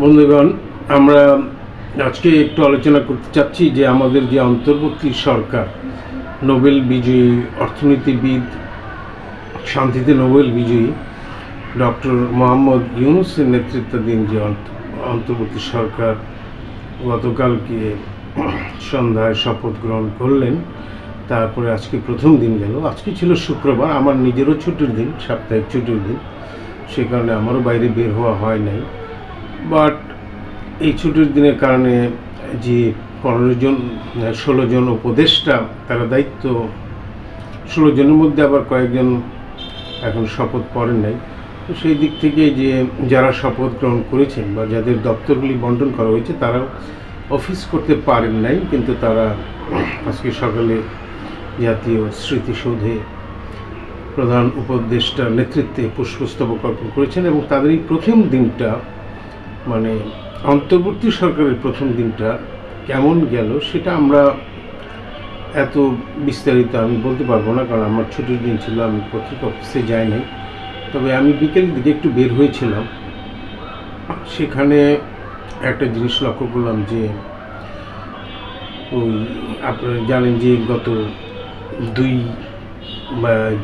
বন্ধুগণ, আমরা আজকে একটু আলোচনা করতে চাচ্ছি যে আমাদের যে অন্তর্বর্তী সরকার, নোবেল বিজয়ী অর্থনীতিবিদ, শান্তিতে নোবেল বিজয়ী ডক্টর মোহাম্মদ ইউনুসের নেতৃত্বাধীন যে অন্ত- অন্তর্বর্তী সরকার গতকালকে সন্ধ্যায় শপথ গ্রহণ করলেন, তারপরে আজকে প্রথম দিন গেল। আজকে ছিল শুক্রবার, আমার নিজেরও ছুটির দিন, সাপ্তাহিক ছুটির দিন। সে কারণে আমারও বাইরে বের হওয়া হয় নাই। বাট এই ছুটির দিনের কারণে যে পনেরো জন, ষোলো জন উপদেষ্টা, তারা দায়িত্ব, ষোলো জনের মধ্যে আবার কয়েকজন এখন শপথ পড়েন নাই। তো সেই দিক থেকে যে যারা শপথ গ্রহণ করেছেন বা যাদের দপ্তরগুলি বন্টন করা হয়েছে, তারাও অফিস করতে পারেন নাই, কিন্তু তারা আজকে সকালে জাতীয় স্মৃতিসৌধে প্রধান উপদেষ্টার নেতৃত্বে পুষ্পস্তবক অর্পণ করেছেন এবং তাদের এই প্রথম দিনটা মানে অন্তর্বর্তী সরকারের প্রথম দিনটা কেমন গেল সেটা আমরা এত বিস্তারিত আমি বলতে পারব না, কারণ আমার ছুটির দিন ছিল, আমি পত্রিকা অফিসে যাই নাই তবে আমি বিকেলের দিকে একটু বের হয়েছিলাম। সেখানে একটা জিনিস লক্ষ্য করলাম যে, ওই আপনারা জানেন যে গত দুই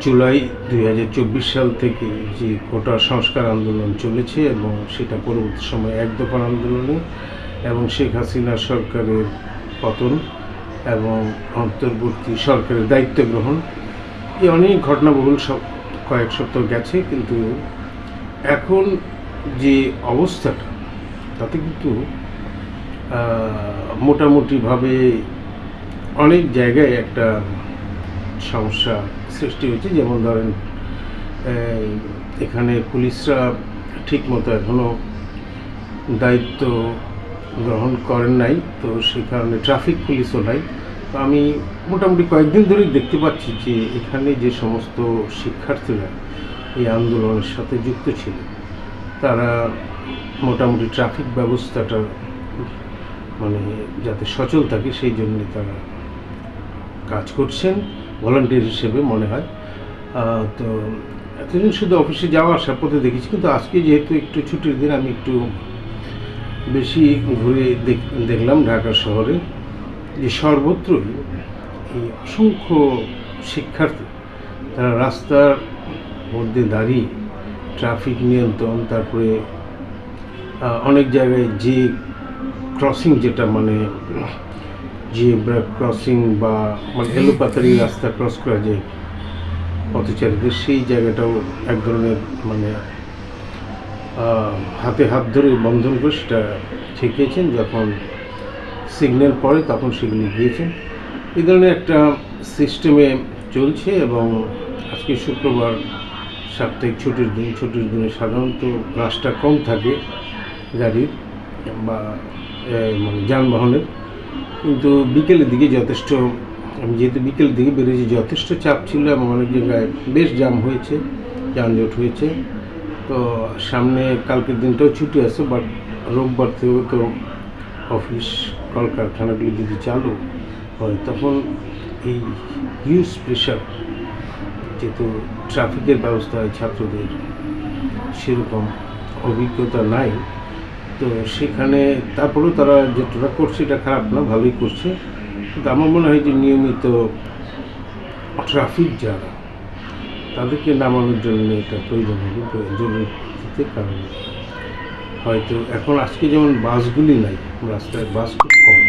জুলাই দুই হাজার চব্বিশ সাল থেকে যে কোটা সংস্কার আন্দোলন চলেছে এবং সেটা পরবর্তী সময় এক দফার আন্দোলনে এবং শেখ হাসিনা সরকারের পতন এবং অন্তর্বর্তী সরকারের দায়িত্ব গ্রহণ এই অনেক ঘটনাবহুল সব কয়েক সপ্তাহ গেছে, কিন্তু এখন যে অবস্থাটা, তাতে কিন্তু মোটামুটিভাবে অনেক জায়গায় একটা সমস্যা সৃষ্টি হয়েছে। যেমন ধরেন এখানে পুলিশরা ঠিক মতো এখনও দায়িত্ব গ্রহণ করেন নাই, তো সেই কারণে ট্রাফিক পুলিশও নাই। তো আমি মোটামুটি কয়েকদিন ধরেই দেখতে পাচ্ছি যে এখানে যে সমস্ত শিক্ষার্থীরা এই আন্দোলনের সাথে যুক্ত ছিল, তারা মোটামুটি ট্রাফিক ব্যবস্থাটা মানে যাতে সচল থাকে, সেই জন্য তারা কাজ করছেন। ভলান্টিয়ার হিসেবে মনে হয়। তো এতদিন শুধু অফিসে যাওয়া আসার পথে দেখেছি, কিন্তু আজকে যেহেতু একটু ছুটির দিন, আমি একটু বেশি ঘুরে দেখ- দেখলাম ঢাকা শহরে যে সর্বত্রই এই অসংখ্য শিক্ষার্থী, তারা রাস্তার মধ্যে দাঁড়িয়ে ট্রাফিক নিয়ন্ত্রণ, তারপরে অনেক জায়গায় যে ক্রসিং যেটা মানে জিব্রা ক্রসিং বা মানে এলোপাতারি রাস্তা ক্রস করা যায় পথচারীদের, সেই জায়গাটাও এক ধরনের মানে হাতে হাত ধরে বন্ধন করে সেটা ঠেকিয়েছেন। যখন সিগন্যাল পড়ে তখন সেগুলি গিয়েছেন এই ধরনের একটা সিস্টেমে চলছে এবং আজকে শুক্রবার সাপ্তাহিক ছুটির দিন। ছুটির দিনে সাধারণত রাশটা কম থাকে গাড়ির বা মানে যানবাহনের। কিন্তু বিকেলের দিকে যথেষ্ট, আমি যেহেতু বিকেলের দিকে বেরিয়েছি, যথেষ্ট চাপ ছিল এবং অনেক জায়গায় বেশ জাম হয়েছে, যানজট হয়েছে। তো সামনে কালকের দিনটাও ছুটি আছে বাট রোববার থেকেও তো অফিস, কলকারখানাগুলি যদি চালু হয়, তখন এই হিউজ প্রেশার যেহেতু ট্রাফিকের ব্যবস্থা হয় ছাত্রদের সেরকম অভিজ্ঞতা নাই। তো সেখানে তারপরেও তারা যেটা করছে, এটা খারাপ না, ভালোই করছে। কিন্তু আমার মনে হয় যে নিয়মিত ট্রাফিক যারা, তাদেরকে নামানোর জন্য এটা প্রয়োজন হবে জরুরি ভিত্তিতে, কারণ হয়তো এখন আজকে যেমন বাসগুলি নাই, রাস্তায় বাস খুব কম।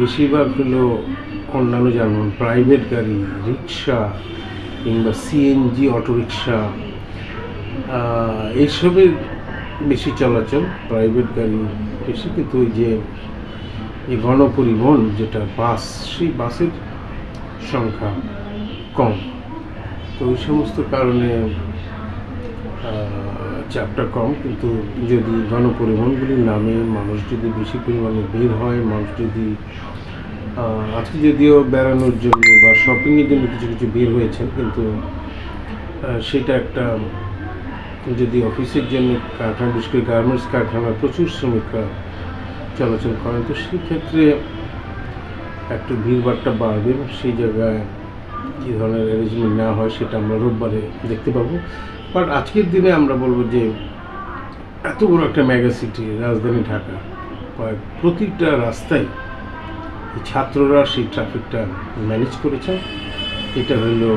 বেশিরভাগ হলো অন্যান্য যেমন প্রাইভেট গাড়ি, রিক্সা কিংবা সিএনজি অটোরিকশা এইসবের বেশি চলাচল প্রাইভেট গাড়ি বেশি, কিন্তু ওই যে গণপরিবহন, যেটা বাস সেই বাসের সংখ্যা কম। তো ওই সমস্ত কারণে চাপটা কম। কিন্তু যদি গণপরিবহনগুলির নামে, মানুষ যদি বেশি পরিমাণে বের হয়, মানুষ যদি আজকে যদিও বেড়ানোর জন্য বা শপিংয়ের জন্য কিছু কিছু বের হয়েছেন কিন্তু সেটা একটা যদি অফিসের জন্য কারখানা, বিশেষ করে গার্মেন্টস কারখানার প্রচুর শ্রমিকরা চলাচল করেন, তো সেক্ষেত্রে একটু ভিড়ভাড়টা বাড়বে এবং সেই জায়গায় কী ধরনের অ্যারেঞ্জমেন্ট নেওয়া হয় সেটা আমরা রোববারে দেখতে পাবো। বাট আজকের দিনে আমরা বলব যে, এত বড় একটা মেগা সিটি রাজধানী ঢাকা প্রতিটা রাস্তায় ছাত্ররা সেই ট্রাফিকটা ম্যানেজ করেছে। এটা হলো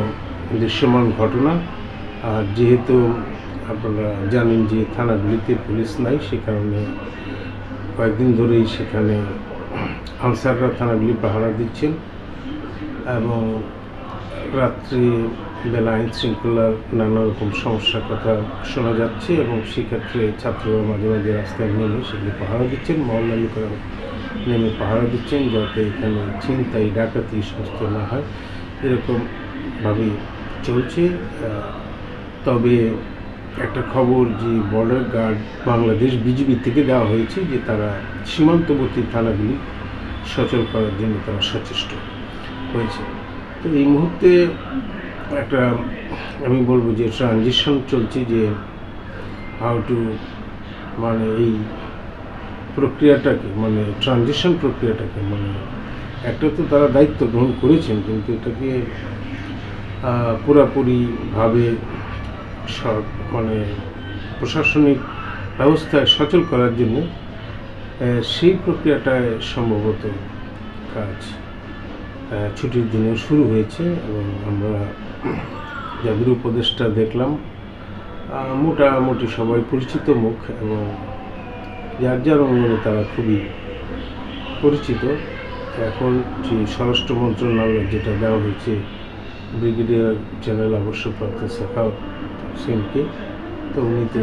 দৃশ্যমান ঘটনা। আর যেহেতু আপনারা জানেন যে থানাগুলিতে পুলিশ নাই, সে কারণে কয়েকদিন ধরেই সেখানে আনসাররা থানাগুলি পাহারা দিচ্ছেন এবং রাত্রি বেলা আইন শৃঙ্খলার নানা রকম সমস্যার কথা শোনা যাচ্ছে এবং সেক্ষেত্রে ছাত্ররা মাঝে মাঝে রাস্তায় নেমে সেগুলি পাহারা দিচ্ছেন মহল্লালি করে নেমে পাহারা দিচ্ছেন যাতে এখানে ছিনতাই, ডাকাতি সমস্ত না হয়। এরকমভাবেই চলছে। তবে একটা খবর যে বর্ডার গার্ড বাংলাদেশ বিজিবি থেকে দেওয়া হয়েছে যে তারা সীমান্তবর্তী থানাগুলি সচল করার জন্য তারা সচেষ্ট হয়েছে। তো এই মুহূর্তে একটা, আমি বলব যে ট্রানজিশন চলছে যে হাউ টু মানে এই প্রক্রিয়াটাকে মানে ট্রানজিশন প্রক্রিয়াটাকে মানে একটা তো তারা দায়িত্ব গ্রহণ করেছেন, কিন্তু এটাকে পুরাপুরিভাবে মানে প্রশাসনিক ব্যবস্থায় সচল করার জন্য সেই প্রক্রিয়াটায় সম্ভবত কাজ ছুটির দিনেও শুরু হয়েছে এবং আমরা যাদের উপদেশটা দেখলাম মোটামুটি সবাই পরিচিত মুখ এবং যার যার অঙ্গনে তারা খুবই পরিচিত। এখন যে স্বরাষ্ট্র মন্ত্রণালয় যেটা দেওয়া হয়েছে, ব্রিগেডিয়ার জেনারেল অবসরপ্রাপ্ত সাখাওয়াত সিংকে তো উনি তো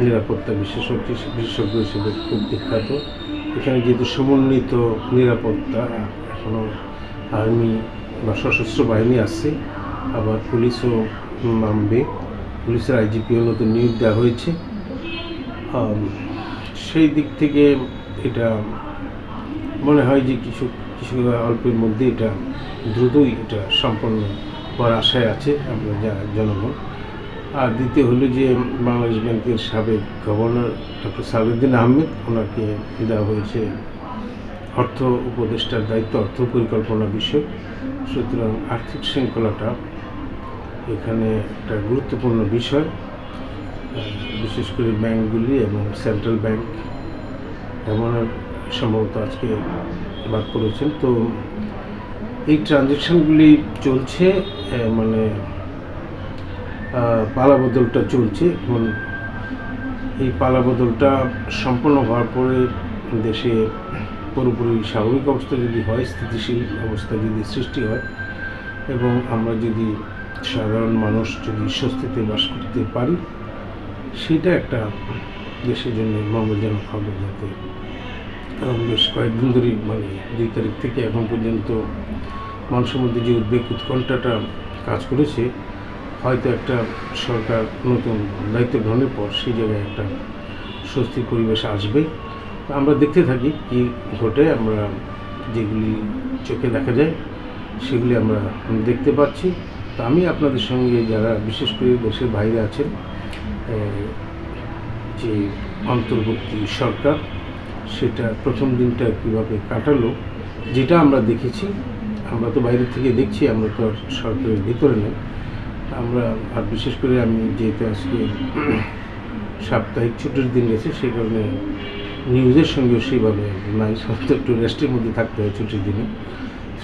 নিরাপত্তা বিশেষজ্ঞ বিশেষজ্ঞ হিসেবে খুব বিখ্যাত। এখানে যেহেতু সমন্বিত নিরাপত্তা এখনও আর্মি বা সশস্ত্র বাহিনী আসছে আবার পুলিশও নামবে। পুলিশের আইজিপিও নতুন নিয়োগ দেওয়া হয়েছে। সেই দিক থেকে এটা মনে হয় যে কিছু কিছু অল্পের মধ্যে এটা দ্রুতই এটা সম্পন্ন হওয়ার আশায় আছে আমরা জনগণ। আর দ্বিতীয় হলো যে বাংলাদেশ ব্যাংকের সাবেক গভর্নর ডক্টর সাবেদ্দিন আহমেদ, ওনাকে দেওয়া হয়েছে অর্থ উপদেষ্টার দায়িত্ব, অর্থ পরিকল্পনা বিষয় সুতরাং আর্থিক শৃঙ্খলাটা এখানে একটা গুরুত্বপূর্ণ বিষয়। বিশেষ করে ব্যাংকগুলি এবং সেন্ট্রাল ব্যাংক এমন সম্ভবত আজকে বাদ করেছেন তো এই ট্রানজ্যাকশনগুলি চলছে মানে আহ, পালাবদলটা চলছে। এখন এই পালা বদলটা সম্পন্ন হওয়ার পরে দেশে পুরোপুরি স্বাভাবিক অবস্থা যদি হয় স্থিতিশীল অবস্থা যদি সৃষ্টি হয় এবং আমরা যদি সাধারণ মানুষ যদি স্বস্তিতে বাস করতে পারি সেটা একটা দেশের জন্য মঙ্গলজনক হবে যাতে কারণ বেশ কয়েকদিন ধরেই মানে দুই তারিখ থেকে এখন পর্যন্ত মানুষের মধ্যে যে উদ্বেগ উৎকণ্ঠাটা কাজ করেছে হয়তো একটা সরকার নতুন দায়িত্ব গ্রহণের পর সেই জায়গায় একটা স্বস্তির পরিবেশ আসবে। আমরা দেখতে থাকি কি ঘটে, আমরা যেগুলি চোখে দেখা যায় সেগুলি আমরা দেখতে পাচ্ছি। তো আমি আপনাদের সঙ্গে যারা বিশেষ করে দেশের বাইরে আছেন যে অন্তর্বর্তী সরকার, সেটা প্রথম দিনটা কীভাবে কাটালো, যেটা আমরা দেখেছি, আমরা তো বাইরে থেকে দেখছি, আমরা তো সরকারের ভিতরে নেই। আমরা, আর বিশেষ করে আমি যেহেতু আজকে সাপ্তাহিক ছুটির দিন গেছে, সেই কারণে নিউজের সঙ্গেও সেইভাবে নাই সব একটু রেস্টের মধ্যে থাকতে হয় ছুটির দিনে।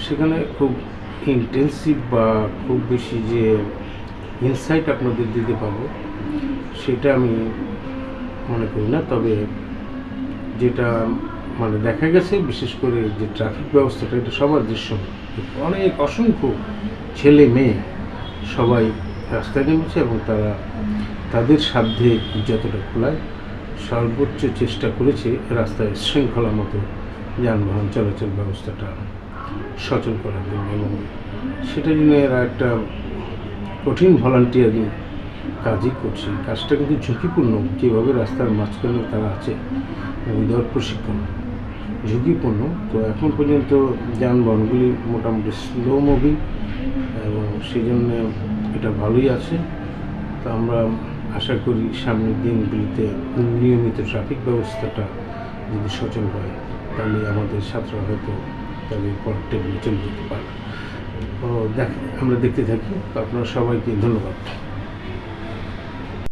সেখানে খুব ইন্টেন্সিভ বা খুব বেশি যে ইনসাইট আপনাদের দিতে পারব, সেটা আমি মনে করি না। তবে যেটা মানে দেখা গেছে, বিশেষ করে যে ট্রাফিক ব্যবস্থাটা, এটা সবার দৃশ্য। অনেক অসংখ্য ছেলে মেয়ে সবাই রাস্তায় নেমেছে এবং তারা তাদের সাধ্যে যতটা খোলায় সর্বোচ্চ চেষ্টা করেছে রাস্তায় শৃঙ্খলা মতো যানবাহন চলাচল ব্যবস্থাটা সচল করার জন্য এবং সেটার জন্য এরা একটা কঠিন ভলান্টিয়ারিং কাজই করছে। কাজটা কিন্তু ঝুঁকিপূর্ণ। যেভাবে রাস্তার মাঝখানে তারা আছে উইদাউট প্রশিক্ষণ, ঝুঁকিপূর্ণ। তো এখন পর্যন্ত যানবাহনগুলি মোটামুটি স্লো মুভিং এবং সেই জন্য এটা ভালোই আছে। তো আমরা আশা করি সামনের দিনগুলিতে নিয়মিত ট্রাফিক ব্যবস্থাটা যদি সচল হয়, তাহলে আমাদের ছাত্ররা হয়তো তাদের পরের টেবিলে চলে যেতে পারে দেখ, আমরা দেখতে থাকি। আপনারা সবাইকে ধন্যবাদ।